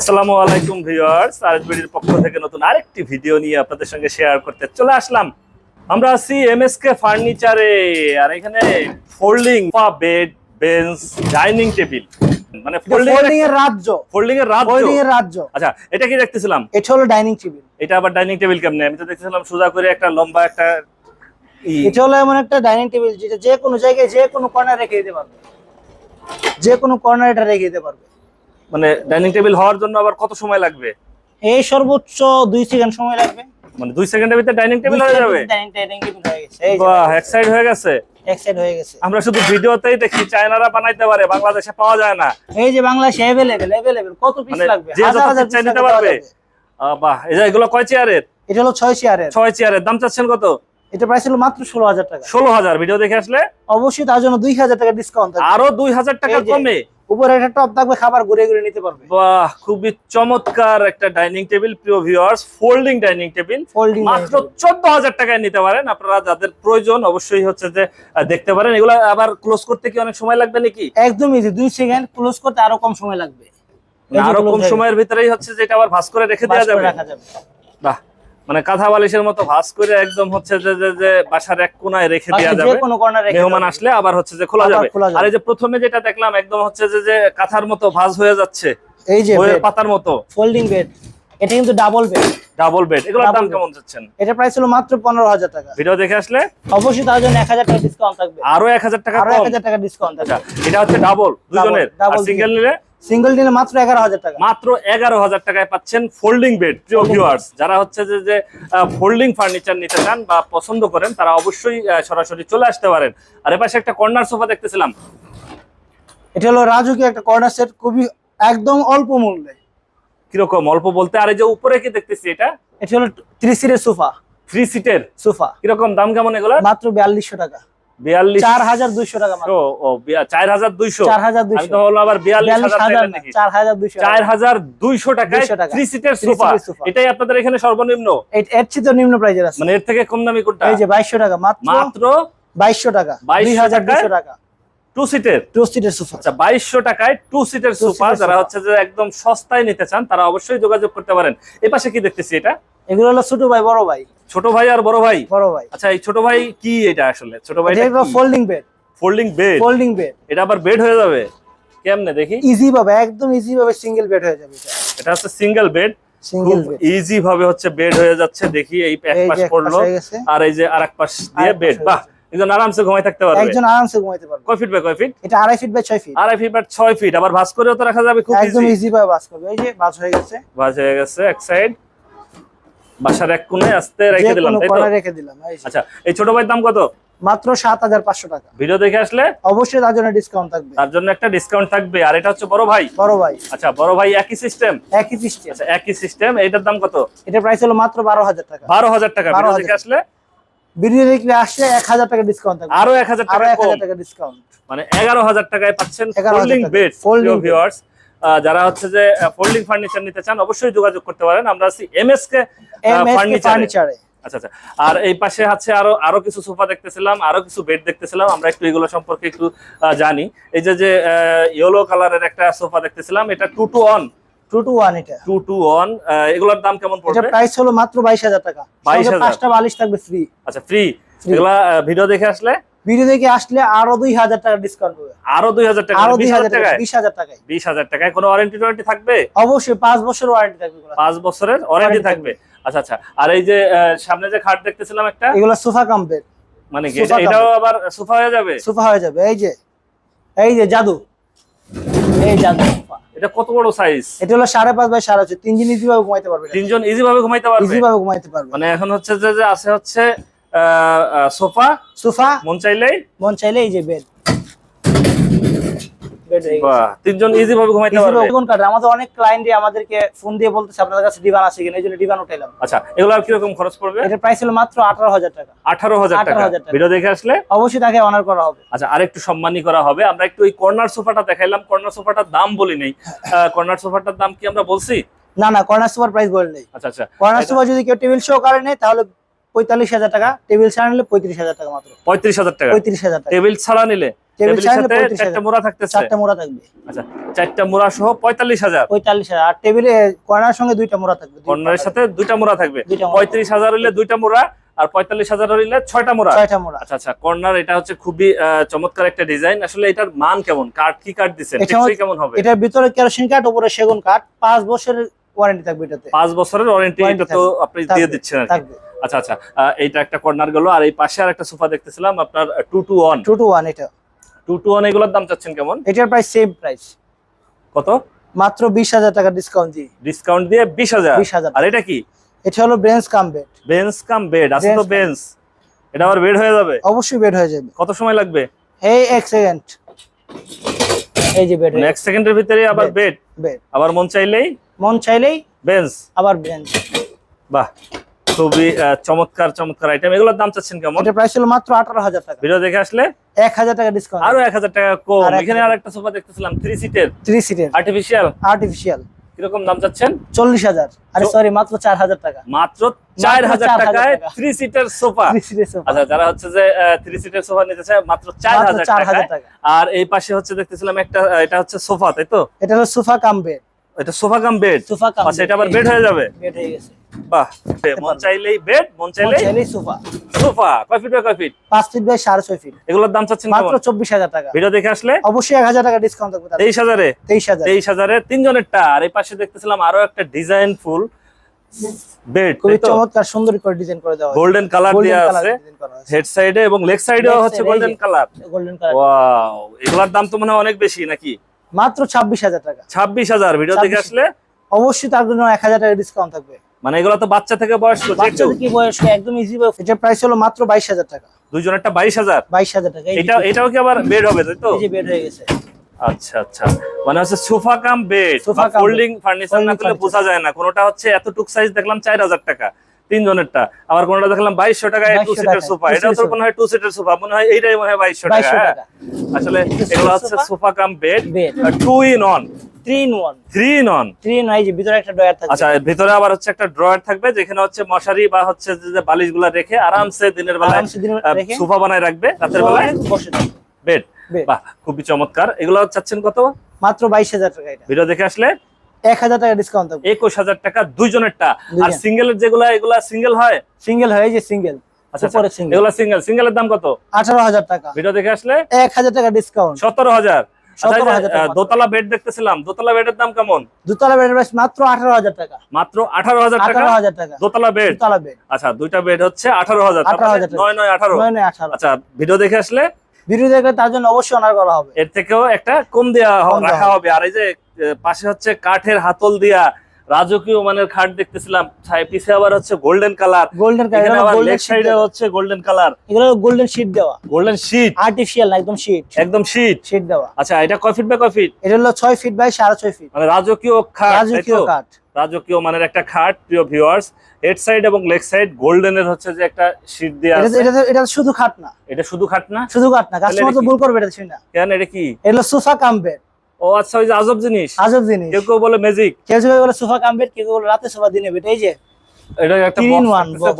আসসালামু আলাইকুম ভিউয়ার্স আরএসবিডির পক্ষ থেকে নতুন আরেকটি ভিডিও নিয়ে আপনাদের সঙ্গে শেয়ার করতে চলে আসলাম। আমরা আছি এমএসকে ফার্নিচারে আর এখানে folding bed bench dining table. মানে ফোল্ডিং এর রাজ্য। ফোল্ডিং এর রাজ্য। ফোল্ডিং এর রাজ্য। আচ্ছা এটা কি দেখতেছিলাম? এটা হলো ডাইনিং টেবিল। এটা আবার ডাইনিং টেবিল কেমনে? আমি তো দেখতেছিলাম সোজা করে একটা লম্বা একটা এটা হলো এমন একটা ডাইনিং টেবিল যেটা যে কোনো জায়গায় যে কোনো কর্নার রেখে দিতে পারবে। যে কোনো কর্নার এটা রেখে দিতে পারবে। মানে ডাইনিং টেবিল হওয়ার জন্য আবার কত সময় লাগবে? এই সর্বোচ্চ দুই সেকেন্ড সময় লাগবে। মানে দুই সেকেন্ডের ভিতরে ডাইনিং টেবিল হয়ে যাবে? ডাইনিং টেবিল হয়ে গেছে। বাহ এক সাইড হয়ে গেছে? এক সাইড হয়ে গেছে। আমরা শুধু ভিডিওতেই দেখি চায়নারা বানাইতে পারে বাংলাদেশে পাওয়া যায় না। এই যে বাংলাদেশে অ্যাভেলেবেল অ্যাভেলেবেল কত পিস মানে লাগবে? হাজার হাজার চাই নিতে পারবে? বাহ এই যে এগুলো কয় চেয়ারের এটা হলো ছয় চেয়ারের ছয় চেয়ারের দাম চাচ্ছেন কত? এটা প্রাইস হলো মাত্র ষোলো হাজার টাকা। ষোলো হাজার। ভিডিও দেখে আসলে? অবশ্যই তার জন্য দুই হাজার টাকা ডিসকাউন্ট আরও দুই হাজার টাকা কমে? উপরে একটা টপ থাকবে খাবার ঘুরে ঘুরে নিতে পারবে। বাহ খুবই চমৎকার একটা ডাইনিং টেবিল প্রিয় viewers folding dining table folding মাত্র চোদ্দ হাজার টাকায় নিতে পারেন। আপনারা যাদের প্রয়োজন অবশ্যই হচ্ছে যে দেখতে পারেন। এগুলো আবার ক্লোজ করতে কি অনেক সময় লাগবে নাকি? একদম ইজি দুই সেকেন্ড ক্লোজ করতে আরও কম সময় লাগবে। আরও কম সময়ের ভিতরেই হচ্ছে যে এটা আবার ভাস করে রেখে দেওয়া যাবে। বাহ। মানে কাঁথা বালিশের মতো ভাস করে একদম হচ্ছে যে যে যে বাসার এক কোনায় রেখে দেওয়া যাবে। কোনো কর্নার মেহমান আসলে আবার হচ্ছে যে খোলা যাবে। আর এই যে প্রথমে যেটা দেখলাম একদম হচ্ছে যে যে কাঁথার মতো ভাঁজ হয়ে যাচ্ছে। এই যে পাতার মতো। ফোল্ডিং বেড এটা কিন্তু ডাবল বেড ডাবল বেড এগুলোর দাম কেমন যাচ্ছেন এটা প্রাইস হলো মাত্র পনেরো হাজার টাকা। ভিডিও দেখে আসলে? অবশ্যই তার জন্য এক হাজার টাকা ডিসকাউন্ট থাকবে। আরও এক হাজার টাকা আরও এক কম। হাজার টাকা ডিসকাউন্ট আচ্ছা থাকবে এটা হচ্ছে ডাবল দুজনের। আর সিঙ্গেল নিলে সিঙ্গেল নিলে মাত্র এগারো হাজার টাকা। মাত্র এগারো হাজার টাকায় পাচ্ছেন ফোল্ডিং বেড প্রিয় ভিউয়ার্স যারা হচ্ছে যে যে ফোল্ডিং ফার্নিচার নিতে চান বা পছন্দ করেন তারা অবশ্যই সরাসরি চলে আসতে পারেন। আর এপাশে একটা কর্নার সোফা দেখতেছিলাম। এটা হলো রাজুকি একটা কর্নার সেট খুবই একদম অল্প মূল্যে। কীরকম অল্প বলতে? আর এই যে উপরে কি দেখতেছি এটা? এটা হলো থ্রি সিটের সোফা থ্রি সিটের সোফা কীরকম দাম কেমন এগুলো মাত্র বিয়াল্লিশশো টাকা। এটাই আপনাদের এখানে সর্বনিম্ন? এর- এর চেয়ে নিম্ন প্রাইজের আছে। মানে এর থেকে কম দামি কোনটা? এই যে বাইশশো টাকা মাত্র মাত্র বাইশশো টাকা 2200 হাজার দুশো টাকা। টু সিটের টু সিটের সোফা আচ্ছা বাইশশো টাকায় টু সিটের সোফা যারা হচ্ছে যে একদম সস্তায় নিতে চান তারা অবশ্যই যোগাযোগ করতে পারেন। এ পাশে কি দেখতেছি এটা? এগুলো হলো ছোট ভাই বড় ভাই। ছোট ভাই আর বড় ভাই? বড় ভাই। আচ্ছা এই ছোট ভাই কি এটা আসলে? ছোট ভাই এটা folding bed folding bed folding bed এটা আবার বেড হয়ে যাবে? কেমনে দেখি। ইজি ভাবে একদম ইজি ভাবে সিঙ্গেল বেড হয়ে যাবে এটা। এটা হচ্ছে সিঙ্গেল বেড খুব ইজি ভাবে হচ্ছে বেড হয়ে যাচ্ছে। দেখি এই এক পাশ পড়ল। আর এই যে আরেক পাশ দিয়ে বেড বাহ! একজন আরামসে ঘুমাই থাকতে পারবে। একজন আরামসে ঘুমাইতে পারবে। কয় ফিট বাই কয় ফিট এটা আড়াই ফিট বাই ছয় ফিট আড়াই ফিট বাই ছয় ফিট আবার ভাঁজ করেও তো রাখা যাবে খুব একদম ইজি ভাবে বাস করবে। এই যে বাস হয়ে গেছে। ভাঁজ হয়ে গেছে এক সাইড বাসার এক কোণে আস্তে রেখে দিলাম তাই তো? রেখে দিলাম আচ্ছা এই ছোট ভাইয়ের দাম কত? মাত্র সাত হাজার পাঁচশো টাকা। ভিডিও দেখে আসলে? অবশ্যই তার জন্য ডিসকাউন্ট থাকবে। তার জন্য একটা ডিসকাউন্ট থাকবে আর এটা হচ্ছে বড় ভাই? বড় ভাই। আচ্ছা বড় ভাই একই সিস্টেম একই সিস্টেম আচ্ছা একই সিস্টেম এইটার দাম কত? এটা প্রাইস হলো মাত্র বারো হাজার টাকা। বারো হাজার টাকা ভিডিও 12,000 দেখে আসলে? ভিডিও দেখলে আসলে এক হাজার টাকা ডিসকাউন্ট থাকবে। আরও এক হাজার আরও টাকা টাকা ডিসকাউন্ট মানে এগারো হাজার টাকায় পাচ্ছেন 11,000 ফোল্ডিং বেড bed। ভিউয়ার্স যারা হচ্ছে যে ফোল্ডিং ফার্নিচার নিতে চান অবশ্যই যোগাযোগ করতে পারেন। আমরা আছি এমএস কে ফার্নিচার আচ্ছা আচ্ছা। আর এই পাশে আছে আরও আরও কিছু সোফা দেখতেছিলাম আরও কিছু বেড দেখতেছিলাম আমরা একটু এগুলো সম্পর্কে একটু জানি। এই যে যে ইয়েলো কালারের একটা সোফা দেখতেছিলাম এটা two two one two two one এটা। টু টু অন এগুলোর দাম কেমন এটা প্রাইস হলো মাত্র বাইশ হাজার টাকা। 22,000 সঙ্গে পাঁচটা বালিশ থাকবে ফ্রি আচ্ছা ফ্রি। এগুলা ভিডিও দেখে আসলে? ভিডিও দেখে আসলে আরও দুই হাজার টাকা ডিসকাউন্ট পাবে আরও দুই হাজার টাকা আরও বিশ দুই হাজার টাকা বিশ হাজার টাকায়। বিশ হাজার টাকায় কোনো ওয়ারেন্টি টোয়ারেন্টি থাকবে? অবশ্যই পাঁচ বছর ওয়ারেন্টি থাকবে। পাঁচ বছরের ওয়ারেন্টি থাকবে। আচ্ছা আচ্ছা। আর এই যে সামনে যে খাট দেখতেছিলাম একটা? এগুলো সোফা কাম্পের মানে কি এটাও আবার সোফা হয়ে যাবে? সোফা হয়ে যাবে এই যে। এই যে জাদু। এই জাদু সোফা। এটা কত বড় সাইজ এটা হলো সাড়ে পাঁচ বাই সাড়ে ছয়। তিনজন ইজি ভাবে ঘুমাইতে পারবে তিনজন ইজি ভাবে ঘুমাইতে পারবে? ইজি ভাবে ঘুমাইতে পারবে। মানে এখন হচ্ছে যে আছে হচ্ছে সোফা। সোফা। মন চাইলেই? মন চাইলে এই যে বেড বেড তিনজন ইজি ভাবে ঘুমাইতে পারবে। কোন কাটে। আমাদের অনেক ক্লায়েন্টই আমাদেরকে ফোন দিয়ে বলতেছে আপনাদের কাছে ডিভান আছে কিনা? এই জন্য ডিভান উঠাইলাম আচ্ছা এগুলো আর কীরকম খরচ পড়বে? এটার প্রাইস হলো মাত্র আঠারো হাজার টাকা। আঠারো হাজার টাকা। 18,000 টাকা। ভিডিও দেখে আসলে? অবশ্যই তাকে অনার করা হবে। আচ্ছা আরেকটু সম্মানী করা হবে। আমরা একটু ওই কর্নার সোফাটা দেখাইলাম। কর্নার সোফাটার দাম বলি নেই। কর্নার সোফাটার দাম কি আমরা বলছি? না না কর্নার সুপার প্রাইস বলে নেই। আচ্ছা আচ্ছা। কর্নার সুপার যদি কেউ টেবিল শো করে নেয় তাহলে পঁয়তাল্লিশ হাজার টাকা টেবিল ছাড়া নিলে পঁয়ত্রিশ হাজার টাকা মাত্র। পঁয়ত্রিশ হাজার টাকা? পঁয়ত্রিশ হাজার টাকা। টেবিল ছাড়া নিলে? টেবিল ছাড়া চারটা মোড়া থাকতেছে? চারটা মোড়া থাকবে। আচ্ছা চারটা মোড়া সহ পঁয়তাল্লিশ হাজার? পঁয়তাল্লিশ হাজার। আর টেবিলে কর্নার সঙ্গে দুইটা মোড়া থাকবে কর্নারের সাথে দুইটা মোড়া থাকবে? পঁয়ত্রিশ হাজার হইলে দুইটা মোড়া আর পঁয়তাল্লিশ হাজার হইলে ছয়টা মোড়া? ছয়টা মোড়া। আচ্ছা আচ্ছা কর্নার এটা হচ্ছে খুবই চমৎকার একটা ডিজাইন। আসলে এটার মান কেমন? কাঠ কি কাঠ দিচ্ছেন টেকসই কেমন হবে? এটার ভিতরে কেরোসিন কাঠ উপরে সেগুন কাঠ। পাঁচ বছরের ওয়ারেন্টি থাকবে এটাতে। পাঁচ বছরের ওয়ারেন্টি এটা তো আপনি দিয়ে দিচ্ছেন আর কি। আচ্ছা আচ্ছা এইটা একটা কর্নার গেল আর এই পাশে আর একটা সোফা দেখতেছিলাম আপনার two two one two two one এটা। টু টু ওয়ান এগুলোর দাম চাচ্ছেন কেমন? এটার প্রাইস সেম প্রাইস কত? মাত্র বিশ হাজার টাকা ডিসকাউন্ট দিই ডিসকাউন্ট দিয়ে বিশ হাজার? বিশ হাজার আর এটা কি? এটা হলো bench cum bed bench cum bed আছে তো বেঞ্চ এটা আবার বেড হয়ে যাবে? অবশ্যই বেড হয়ে যাবে। কত সময় লাগবে? এই এক সেকেন্ড এই যে বেড নেক্সট সেকেন্ডের ভিতরে আবার বেড বেড আবার মন চাইলেই মন চাইলেই বেঞ্চ আবার বেঞ্চ বাহ খুবই চমৎকার চমৎকার আইটেম এগুলোর দাম চাচ্ছেন কেমন? এটার প্রাইস হলো মাত্র আঠারো হাজার টাকা। ভিডিও দেখে আসলে? এক হাজার টাকা ডিসকাউন্ট আরও এক হাজার টাকা কম। এখানে হাজার। আর একটা সোফা দেখতেছিলাম থ্রি সিটের থ্রি সিটের আর্টিফিশিয়াল আর্টিফিশিয়াল কীরকম দাম চাচ্ছেন? চল্লিশ হাজার। আরে সরি মাত্র চার হাজার টাকা। মাত্র চার হাজার 4,000 টাকায় টাকা। থ্রি সিটার সোফা থ্রি সিটের sofa। আচ্ছা যারা হচ্ছে যে থ্রি সিটার সোফা নিতে চায় মাত্র চার মাত্র হাজার চার টাকায়। হাজার টাকা। আর এই পাশে হচ্ছে দেখতেছিলাম একটা এটা হচ্ছে সোফা তাই তো? এটা হলো সোফা কাম বেড এটা sofa cum bed sofa cum আচ্ছা এটা আবার বেড হয়ে যাবে? বেড হয়ে গেছে। বাহ মন চাইলেই বেড মন মন চাইলেই চাইলেই সোফা। সোফা। কয় ফিট বাই কয় ফিট পাঁচ ফিট বাই সাড়ে ছয় ফিট এগুলোর দাম চাচ্ছেন মাত্র কেমন চব্বিশ হাজার টাকা। ভিডিও দেখে আসলে? অবশ্যই এক হাজার টাকা ডিসকাউন্ট থাকবে তাতে। তেইশ হাজারে? তেইশ হাজার। তেইশ হাজারে আর এই পাশে দেখতেছিলাম আরও একটা ডিজাইন ফুল বেড খুবই চমৎকার সুন্দর করে ডিজাইন করে দেওয়া গোল্ডেন কালার দেওয়া আছে। হেড সাইডে এবং লেগ সাইডেও হচ্ছে golden colour golden colour wow এগুলার দাম তো মনে হয় অনেক বেশি নাকি? মাত্র ছাব্বিশ হাজার টাকা। ছাব্বিশ হাজার ভিডিও দেখে আসলে? অবশ্যই তার জন্য এক হাজার টাকা ডিসকাউন্ট থাকবে। মানে এগুলো তো বাচ্চা থেকে বয়স্ক যে কেউ বাচ্চাদের কি বয়স একদম ইজি এটার প্রাইস হলো মাত্র বাইশ হাজার টাকা। দুইজনেরটা বাইশ হাজার? বাইশ হাজার টাকা এটা এটাও কি আবার বেড হবে তাই তো? বেড হয়ে গেছে। আচ্ছা আচ্ছা। মানে হচ্ছে sofa cum bed bed। Folding furniture না করলে বোঝা যায় না। কোনোটা হচ্ছে এতটুক সাইজ দেখলাম চার হাজার টাকা। তিনজনেরটা। আবার কোনোটা দেখলাম বাইশশো টাকা টু সিটের সোফা। এটাও তো মনে হয় টু সিটের সোফা। মনে হয় এইটাই মনে হয় বাইশশো টাকা। হ্যাঁ। আসলে এগুলো হচ্ছে sofa? Cum bed two in one ভিতরে একটা ডয়ার আচ্ছা ভিতরে আবার হচ্ছে একটা ড্রয়ার থাকবে যেখানে হচ্ছে মশারি বা হচ্ছে যে- বালিশগুলা রেখে আরামসে দিনের বেলায় সোফা বানায় রাখবে রাতের বেলায়। বেড। বাহ খুবই চমৎকার। এগুলো চাচ্ছেন কত? মাত্র বাইশ হাজার টাকা ভিডিও দেখে আসলে এক হাজার টাকা ডিসকাউন্ট থাকবে। একুশ হাজার টাকা দুইজনেরটা। আর। সিঙ্গেলের যেগুলা এগুলা সিঙ্গেল হয়? সিঙ্গেল হয়ে যে সিঙ্গেল আচ্ছা সিঙ্গেল এগুলা সিঙ্গেল সিঙ্গেলের দাম কত? আঠারো হাজার টাকা। ভিডিও দেখে আসলে? এক হাজার টাকা ডিসকাউন্ট সতেরো হাজার। আচ্ছা, 17,000 টাকা মাত্র। দোতলা বেড দেখতেছিলাম। দোতলা বেডের দাম কেমন? দুতলা বেডের মাত্র আঠারো হাজার টাকা। মাত্র আঠারো হাজার টাকা? হাজার টাকা। দোতলা বেড দুতলা বেড আচ্ছা দুইটা বেড হচ্ছে আঠারো হাজার। নয় নয় আঠারো। নয় নয় আচ্ছা ভিডিও দেখে আসলে? ভিডিও দেখলে তার জন্য অবশ্যই অনার করা হবে। এর থেকেও একটা কম দেওয়া রাখা হবে। আর এই যে পাশে হচ্ছে কাঠের হাতল দিয়া রাজকীয় মানের খাট দেখতেছিলাম। পিছে আবার হচ্ছে গোল্ডেন কালার গোল্ডেন কালার আবার লেগ সাইডে হচ্ছে গোল্ডেন কালার এগুলো গোল্ডেন শীট দেওয়া। গোল্ডেন শীট আর্টিফিশিয়াল না একদম শীট একদম শীট শীট দেওয়া। আচ্ছা এটা কয় ফিট বাই কয় ফিট এটা হলো ছয় ফিট বাই সাড়ে ছয় ফিট মানে রাজকীয় খাট রাজকীয়? কাঠ রাজকীয় মানের একটা খাট প্রিয় ভিউয়ার্স হেড সাইড এবং লেগ সাইড গোল্ডেনের হচ্ছে যে একটা শীট দেওয়া এটা আছে। এটা এটা শুধু খাট না। এটা শুধু খাট না? শুধু খাট না। কাস্টমার তো ভুল করবে এটা শুনে। না কেন এটা কি? এটা সোফা কাম বেড ও আচ্ছা ওই যে আজব জিনিস। আজব জিনিস। কেউ কেউ বলে ম্যাজিক কেউ কেউ বলে সোফা কেউ বলে রাতে সোফা দিনে এই যে এটা একটা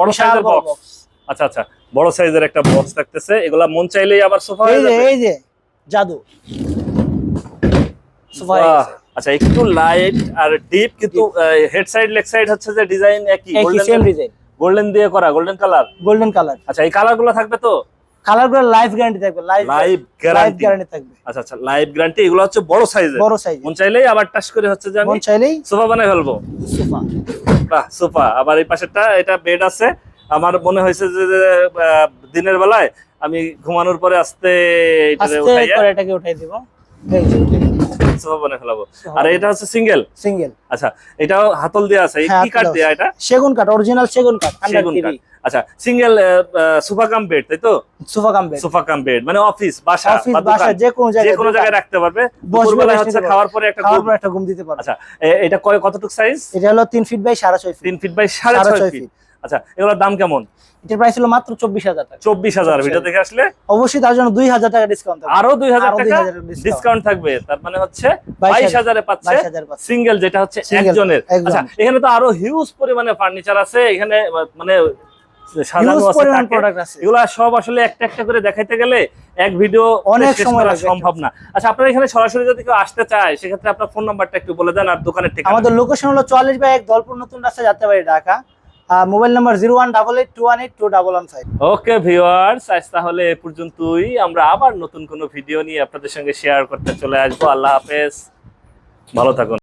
বড় সাইজের বক্স আচ্ছা আচ্ছা বড় সাইজের একটা বক্স থাকতেছে। এগুলা মন চাইলেই আবার সোফা এই যে এই যে জাদু। সোফা আচ্ছা একটু লাইট আর ডিপ কিন্তু হেড সাইড লেগ সাইড হচ্ছে যে ডিজাইন একই। সেম ডিজাইন গোল্ডেন দিয়ে করা গোল্ডেন কালার গোল্ডেন কালার আচ্ছা এই কালারগুলো থাকবে তো? কালারগুলো লাইফ গ্যারান্টি থাকবে লাইফ লাইফ গ্যারান্টি গ্যারান্টি থাকবে। আচ্ছা আচ্ছা লাইফ গ্যারান্টি এগুলো হচ্ছে বড় সাইজের বড় সাইজ মন চাইলেই আবার টাচ করে হচ্ছে যে আমি মন চাইলেই সোফা বানাই ফেলব। সোফা। বাহ সোফা। আবার এই পাশেরটা এটা বেড আছে। আমার মনে হয়েছে যে দিনের বেলায় আমি ঘুমানোর পরে আসতে এটাকে উঠাই দিব। এই সোফা বানাই ফেলাবো আর এটা হচ্ছে সিঙ্গেল সিঙ্গেল আচ্ছা এটাও হাতল দেওয়া আছে। হ্যাঁ, কি কাঠ দেয়া এটা? সেগুন কাঠ অরিজিনাল সেগুন কাঠ সেগুন কাঠ। আচ্ছা সিঙ্গেল সোফা কাম বেড তাই তো? Sofa cum bed sofa cum bed মানে অফিস বাসা বাসা যে কোনো যে জায়গায় কোনো জায়গায় রাখতে পারবে। হচ্ছে খাওয়ার পরে একটা খাওয়ার ঘুম। একটা ঘুম দিতে পারবে। আচ্ছা এটা কয় কতটুকু সাইজ এটা হলো তিন ফিট বাই সাড়ে ছয় ফিট তিন ফিট বাই সাড়ে সাড়ে ছয় ছয় ফিট ফিট আচ্ছা এগুলোর দাম কেমন? এটার প্রাইস হলো মাত্র চব্বিশ হাজার টাকা। চব্বিশ হাজার ভিডিও দেখে আসলে? অবশ্যই তার জন্য দুই হাজার টাকা ডিসকাউন্ট আরও দুই হাজার টাকা ডিসকাউন্ট থাকবে। তার মানে হচ্ছে বাইশ হাজার। পাচ্ছে। সিঙ্গেল যেটা হচ্ছে একজনের। আচ্ছা এখানে তো আরও হিউজ পরিমাণে ফার্নিচার আছে। এখানে মানে। এগুলা সব আসলে একটা একটা করে দেখাইতে গেলে এক ভিডিও অনেক সময় সম্ভব না। আচ্ছা আপনার এখানে সরাসরি যদি কেউ আসতে চায় সেক্ষেত্রে আপনার ফোন নাম্বারটা একটু বলে দেন আর দোকানের ঠিকানা। আমাদের লোকেশন হলো চুয়াল্লিশ বাই এক দলপুর নতুন রাস্তা Jatrabari Dhaka. Mobile number zero one double eight two one eight two double one five okay viewers আজ তাহলে এ পর্যন্তই। আমরা আবার নতুন কোনো ভিডিও নিয়ে আপনাদের সঙ্গে শেয়ার করতে চলে আসব। আল্লাহ হাফেজ। ভালো থাকুন।